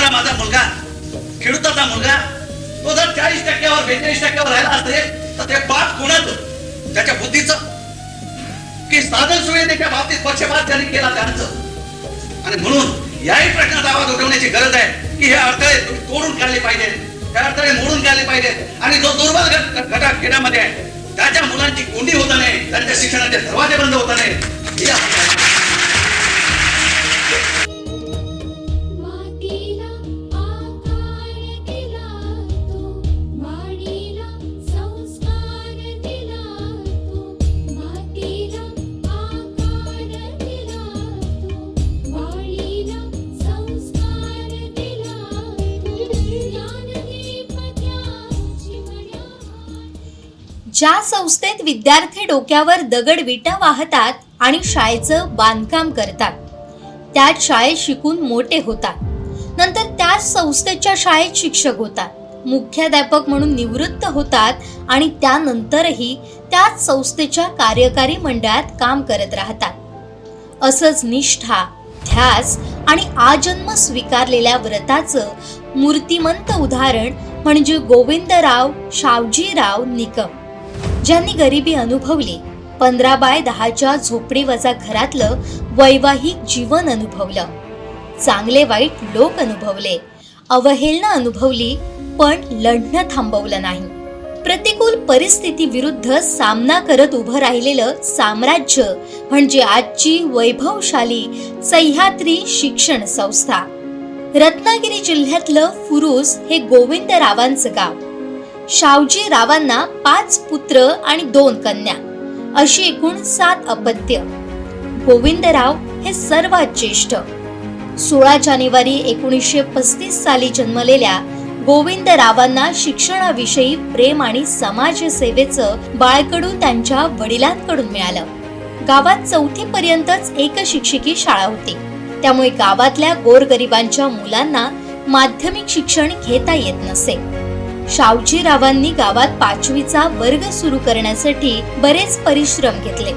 जातोय माझा मुलगा खेडूताचा मुलगा तो जर चाळीस टक्क्यावर बेचाळीस टक्क्यावर राहिला असेल तर ते पाप कोणाचं? त्याच्या बुद्धीचं. की साधन सुविधेच्या बाबतीत पक्षपात त्यांनी केला त्यांचं. आणि म्हणून याही प्रश्नाचा आवाज उठवण्याची गरज आहे की हे अडथळे तुम्ही तोडून काढले पाहिजेत हे अडथळे मोडून काढले पाहिजेत आणि जो दुर्बल घटक खेड्यामध्ये आहे त्याच्या मुलांची कोंडी होता नाही त्यांच्या शिक्षणाचे दरवाजे बंद होता नाही. ज्या संस्थेत विद्यार्थी डोक्यावर दगड विटा वाहतात आणि शाळेचं बांधकाम करतात त्याच शाळेत शिकून मोठे होतात. नंतर त्याच संस्थेच्या शाळेत शिक्षक होतात मुख्याध्यापक म्हणून निवृत्त होतात आणि त्यानंतरही त्याच संस्थेच्या कार्यकारी मंडळात काम करत राहतात. असंच निष्ठा ध्यास आणि आजन्म स्वीकारलेल्या व्रताचं मूर्तिमंत उदाहरण म्हणजे गोविंदराव शावजीराव निकम. ज्यांनी गरिबी अनुभवली पंधरा बाय दहाच्या झोपडी वजा घरातलं वैवाहिक जीवन अनुभवलं. चांगले वाईट लोक अनुभवले. अवहेलना अनुभवली पण लढणं थांबवलं नाही. प्रतिकूल परिस्थिती विरुद्ध सामना करत उभं राहिलेलं साम्राज्य म्हणजे आजची वैभवशाली सह्याद्री शिक्षण संस्था. रत्नागिरी जिल्ह्यातलं फुरुस हे गोविंदरावांचं गाव. शावजी रावांना पाच पुत्र आणि दोन कन्या अशी एकूण सात अपत्य. गोविंदराव हे सर्वात ज्येष्ठ. सोळा जानेवारी एकोणीसशे पस्तीस साली जन्मलेल्या गोविंदरावांना शिक्षणाविषयी प्रेम आणि समाजसेवेचं बाळकडून त्यांच्या वडिलांकडून मिळालं. गावात चौथी पर्यंतच एक शिक्षिकी शाळा होती. त्यामुळे गावातल्या गोरगरिबांच्या मुलांना माध्यमिक शिक्षण घेता येत नसे. शावजीरावांनी गावात पाचवीचा वर्ग सुरू करण्यासाठी बरेच परिश्रम घेतले.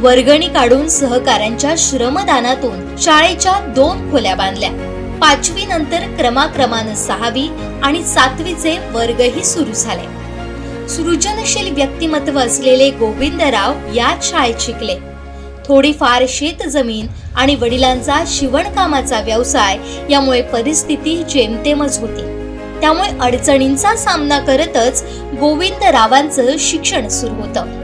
वर्गणी काढून सहकाऱ्यांच्या श्रमदानातून शाळेच्या दोन खोल्या बांधल्या. पाचवी नंतर क्रमाक्रमानं सहावी आणि सातवीचे वर्गही सुरू झाले. सृजनशील व्यक्तिमत्व असलेले गोविंदराव याच शाळेत शिकले. थोडीफार शेत जमीन आणि वडिलांचा शिवणकामाचा व्यवसाय यामुळे परिस्थिती जेमतेमच होती. त्यामुळे अडचणींचा सामना करतच गोविंदरावांचं शिक्षण सुरू होतं.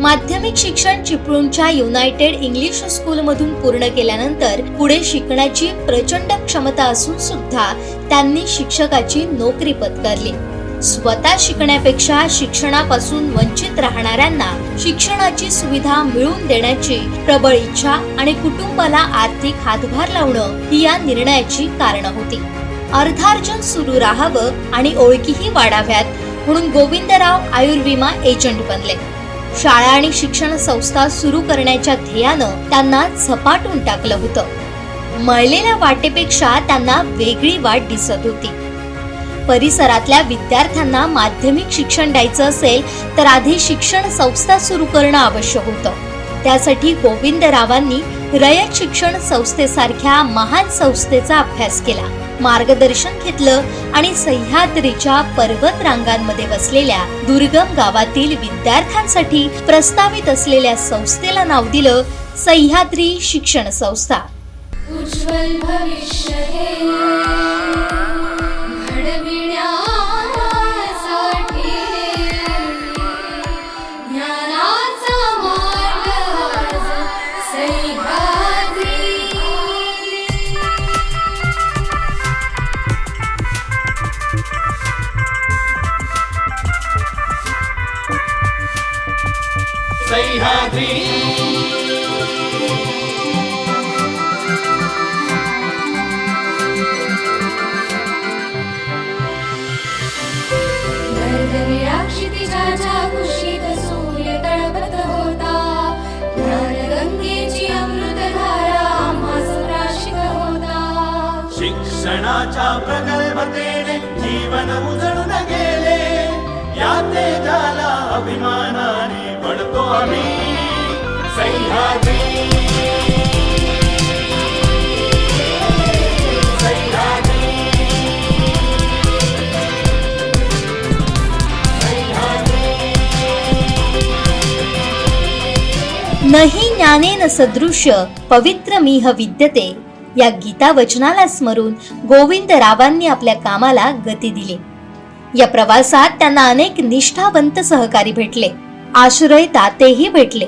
माध्यमिक शिक्षण चिपळूणच्या युनायटेड इंग्लिश स्कूलमधून पूर्ण केल्यानंतर पुढे शिकण्याची प्रचंड क्षमता असून सुद्धा त्यांनी शिक्षकाची नोकरी पत्करली. स्वतः शिकण्यापेक्षा शिक्षणापासून वंचित राहणाऱ्यांना शिक्षणाची सुविधा मिळवून देण्याची प्रबळ इच्छा आणि कुटुंबाला आर्थिक हातभार लावणं ही या निर्णयाची कारणं होती. अर्थार्जन सुरू राहावं आणि ओळखीही वाढाव्यात म्हणून गोविंदराव आयुर्विमा एजंट बनले. शाळा आणि शिक्षण संस्था सुरू करण्याच्या ध्येयानं त्यांना झपाटून टाकलं होतं. मळलेल्या वाटेपेक्षा त्यांना वेगळी वाट दिसत होती. परिसरातल्या विद्यार्थ्यांना माध्यमिक शिक्षण द्यायचं असेल तर आधी शिक्षण संस्था सुरू करणं आवश्यक होतं. त्यासाठी गोविंदरावांनी रयत शिक्षण संस्थेसारख्या महान संस्थेचा अभ्यास केला. मार्गदर्शन घेतलं आणि सह्याद्रीच्या पर्वत रांगांमध्ये वसलेल्या दुर्गम गावातील विद्यार्थ्यांसाठी प्रस्तावित असलेल्या संस्थेला नाव दिलं सह्याद्री शिक्षण संस्था. उज्ज्वल भविष्य सह्याद्री क्षितिजाच्या कुशीत सूर्य तळपत होता. ज्ञानगंगेची अमृतधारा आम्हास प्राशित होता. शिक्षणाच्या प्रगल्भतेने जीवन उजळून गेले या तेजाला अभिमानाने पडतो आम्ही. सह्याद्री ज्ञानेन सदृश पवित्र मीह विद्यते. या गीता वचनाला स्मरून गोविंद रावांनी आपल्या कामाला गती दिली. या प्रवासात त्यांना अनेक निष्ठावंत सहकारी भेटले. आश्रय दातेही भेटले.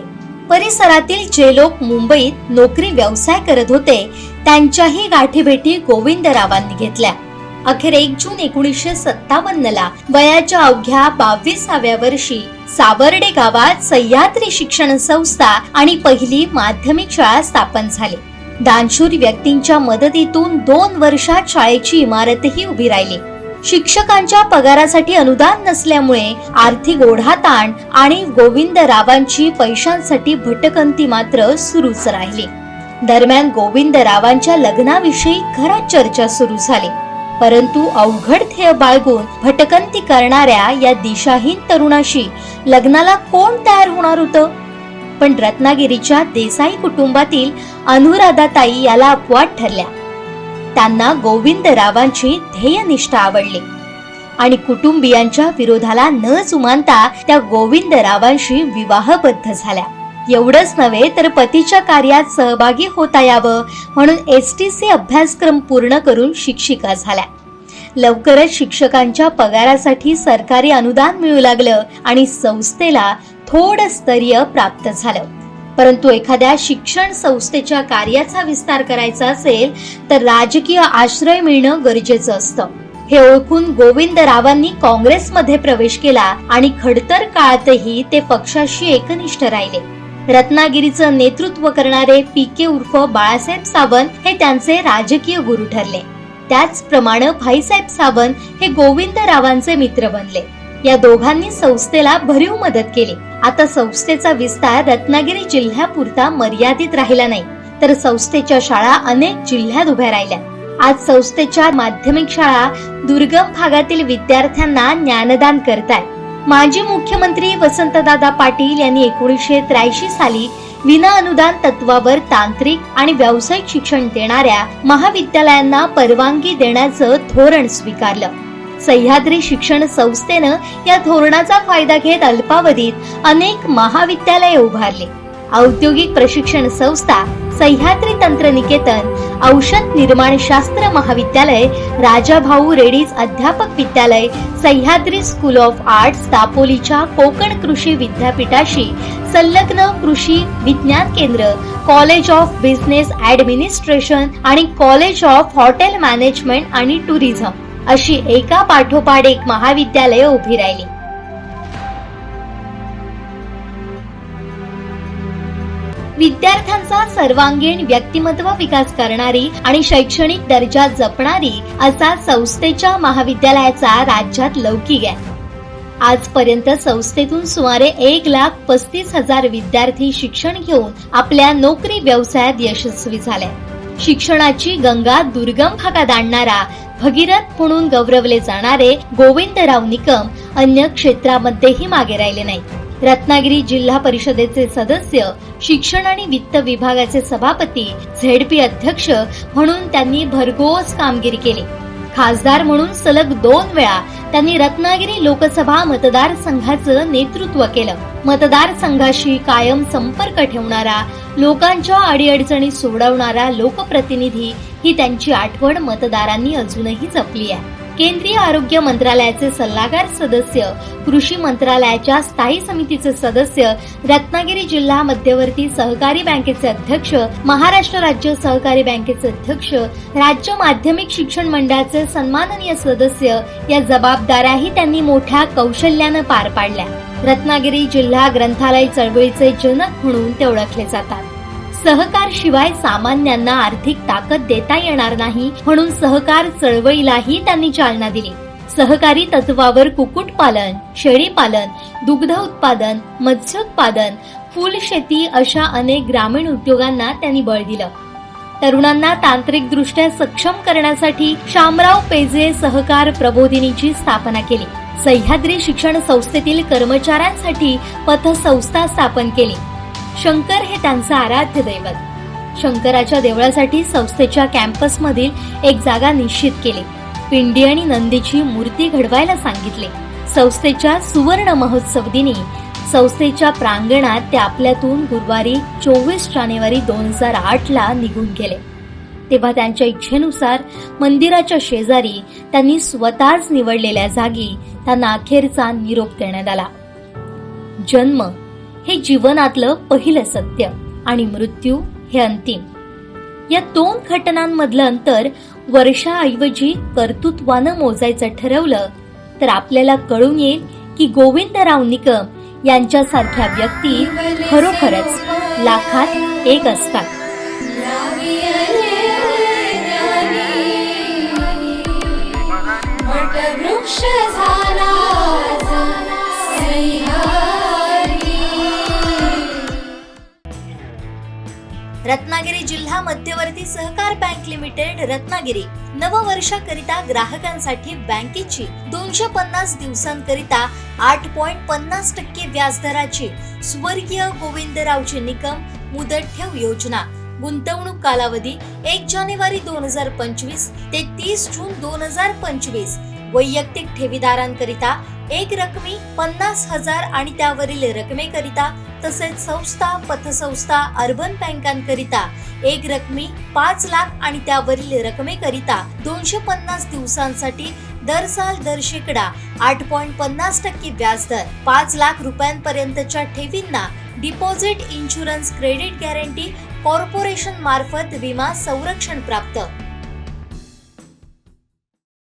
परिसरातील जे लोक मुंबईत नोकरी व्यवसाय करत होते त्यांच्याही गाठीभेटी गोविंदरावांनी घेतल्या. अखेर एक जून एकोणीसशे सत्तावन्न ला वयाच्या अवघ्या बावीसाव्या वर्षी सावर्डे गावात सह्याद्री शिक्षण संस्था आणि पहिली माध्यमिक शाळा स्थापन झाली. दानशूर व्यक्तींच्या मदतीतून दोन वर्षात शाळेची इमारतही उभी राहिली. शिक्षकांच्या पगारासाठी अनुदान नसल्यामुळे आर्थिक ओढाताण आणि गोविंद रावांची पैशांसाठी भटकंती मात्र सुरूच राहिली. दरम्यान गोविंद रावांच्या लग्नाविषयी घरात चर्चा सुरू झाली. परंतु अवघड ध्येय बाळगून भटकंती करणाऱ्या या दिशाहीन तरुणाशी लग्नाला कोण तयार होणार होतं? पण रत्नागिरीच्या देसाई कुटुंबातील अनुराधाताई याला अपवाद ठरल्या. त्यांना गोविंद रावांची ध्येयनिष्ठा आवडली. आणि कुटुंबियांच्या विरोधाला न जुमानता त्या गोविंद रावांशी विवाहबद्ध झाल्या. एवढंच नव्हे तर पतीच्या कार्यात सहभागी होता यावं म्हणून एस टी सी अभ्यासक्रम पूर्ण करून शिक्षिका झाल्या. लवकरच शिक्षकांच्या पगारासाठी सरकारी अनुदान मिळू लागलं आणि संस्थेला थोडं स्तरीय प्राप्त झालं. परंतु एखाद्या शिक्षण संस्थेच्या कार्याचा विस्तार करायचा असेल तर राजकीय आश्रय मिळणं गरजेचं असतं. हे ओळखून गोविंद रावांनी काँग्रेसमध्ये प्रवेश केला आणि खडतर काळातही ते पक्षाशी एकनिष्ठ राहिले. रत्नागिरीचं नेतृत्व करणारे पी के उर्फ बाळासाहेब सावंत हे त्यांचे राजकीय गुरु ठरले. त्याचप्रमाणे भाईसाहेब सावंत हे गोविंद रावांचे मित्र बनले. या दोघांनी संस्थेला भरीव मदत केली. आता संस्थेचा विस्तार रत्नागिरी जिल्ह्यापुरता मर्यादित राहिला नाही तर संस्थेच्या शाळा अनेक जिल्ह्यात उभ्या राहिल्या. आज संस्थेच्या माध्यमिक शाळा दुर्गम भागातील विद्यार्थ्यांना ज्ञानदान करतायत. माजी मुख्यमंत्री वसंतदादा पाटील यांनी एकोणीसशे त्र्याऐंशी साली विना अनुदान तत्वावर तांत्रिक आणि व्यावसायिक शिक्षण देणाऱ्या महाविद्यालयांना परवानगी देण्याचं धोरण स्वीकारलं. सह्याद्री शिक्षण संस्थेनं या धोरणाचा फायदा घेत अल्पावधीत अनेक महाविद्यालये उभारली. औद्योगिक प्रशिक्षण संस्था सह्याद्री तंत्रनिकेतन औषध निर्माण शास्त्र महाविद्यालय राजाभाऊ रेड्डीज अध्यापक विद्यालय सह्याद्री स्कूल ऑफ आर्ट्स दापोलीच्या कोकण कृषी विद्यापीठाशी संलग्न कृषी विज्ञान केंद्र कॉलेज ऑफ बिझनेस ऍडमिनिस्ट्रेशन आणि कॉलेज ऑफ हॉटेल मॅनेजमेंट आणि टुरिझम. अशी एका पाठोपाठ एक महाविद्यालय उभी राहिली. विद्यार्थ्यांचा सर्वांगीण व्यक्तिमत्व विकास करणारी आणि शैक्षणिक दर्जा जपणारी असा संस्थेच्या महाविद्यालयाचा राज्यात लौकिक आहे. आजपर्यंत संस्थेतून सुमारे एक लाख पस्तीस हजार विद्यार्थी शिक्षण घेऊन आपल्या नोकरी व्यवसायात यशस्वी झाले. शिक्षणाची गंगा दुर्गम भागात आणणारा भगीरथ म्हणून गौरवले जाणारे गोविंदराव निकम अन्य क्षेत्रामध्येही मागे राहिले नाही रत्नागिरी जिल्हा परिषदेचे सदस्य शिक्षण आणि वित्त विभागाचे सभापती झेडपी अध्यक्ष म्हणून त्यांनी भरघोस कामगिरी केली. खासदार म्हणून सलग दोन वेळा त्यांनी रत्नागिरी लोकसभा मतदारसंघाचं नेतृत्व केलं. मतदारसंघाशी कायम संपर्क ठेवणारा लोकांच्या अडीअडचणी सोडवणारा लोकप्रतिनिधी ही त्यांची आठवण मतदारांनी अजूनही जपली आहे. केंद्रीय आरोग्य मंत्रालयाचे सल्लागार सदस्य कृषी मंत्रालयाच्या स्थायी समितीचे सदस्य रत्नागिरी जिल्हा मध्यवर्ती सहकारी बँकेचे अध्यक्ष महाराष्ट्र राज्य सहकारी बँकेचे अध्यक्ष राज्य माध्यमिक शिक्षण मंडळाचे सन्माननीय सदस्य या जबाबदाऱ्याही त्यांनी मोठ्या कौशल्यानं पार पाडल्या. रत्नागिरी जिल्हा ग्रंथालय चळवळीचे जनक म्हणून ते ओळखले जातात. सहकार शिवाय सामान्यांना आर्थिक ताकद देता येणार नाही म्हणून सहकार चळवळीलाही त्यांनी चालना दिली. सहकारी तत्वावर कुक्कुटपालन शेळीपालन दुग्ध उत्पादन मत्स्योत्पादन फुल शेती अशा अनेक ग्रामीण उद्योगांना त्यांनी बळ दिलं. तरुणांना तांत्रिक दृष्ट्या सक्षम करण्यासाठी शामराव पेजे सहकार प्रबोधिनीची स्थापना केली. सह्याद्री शिक्षण संस्थेतील कर्मचाऱ्यांसाठी पथसंस्था स्थापन केली. शंकर हे त्यांचं आराध्य दैवत. शंकराच्या देवळासाठी संस्थेच्या कॅम्पस मधील एक जागा निश्चित केली. पिंडी आणि नंदीची मूर्ती घडवायला सांगितले. संस्थेच्या सुवर्ण महोत्सव दिनी संस्थेच्या प्रांगणात ते आपल्यातून गुरुवारी चोवीस जानेवारी दोन हजार आठ ला निघून गेले. तेव्हा त्यांच्या इच्छेनुसार मंदिराच्या शेजारी त्यांनी स्वतःच निवडलेल्या जागी त्यांना अखेरचा निरोप देण्यात आला. जन्म हे जीवनातलं पहिलं सत्य आणि मृत्यू हे अंतिम. या दोन घटनांमधलं अंतर वर्षाऐवजी कर्तृत्वानं मोजायचं ठरवलं तर आपल्याला कळून येईल की गोविंदराव निकम यांच्यासारख्या व्यक्ती खरोखरच लाखात एक असतात. झाला. रत्नागिरी जिल्हा मध्यवर्ती सहकार बँक लिमिटेड रत्नागिरी. नववर्षाकरिता ग्राहकांसाठी बँकेची दोनशे पन्नास दिवसांकरिता आठ पॉइंट पन्नास टक्के व्याजदराची स्वर्गीय गोविंदरावचे निकम मुदत ठेव योजना. गुंतवणूक कालावधी एक जानेवारी दोन हजार पंचवीस ते तीस जून दोन हजार पंचवीस. वैयक्तिक ठेवीदारांकरिता एक रकमी पन्नास हजार आणि त्यावरील रकमेकरिता तसेच संस्था पतसंस्था अर्बन बँकांकरिता एक रकमी पाच लाख आणि त्यावरील रकमेकरिता दोनशे पन्नास दिवसांसाठी दर साल दर शेकडा आठ पॉईंट पन्नास टक्के व्याजदर पाच लाख रुपयांपर्यंतच्या ठेवींना deposit insurance credit guarantee corporation मार्फत विमा संरक्षण प्राप्त.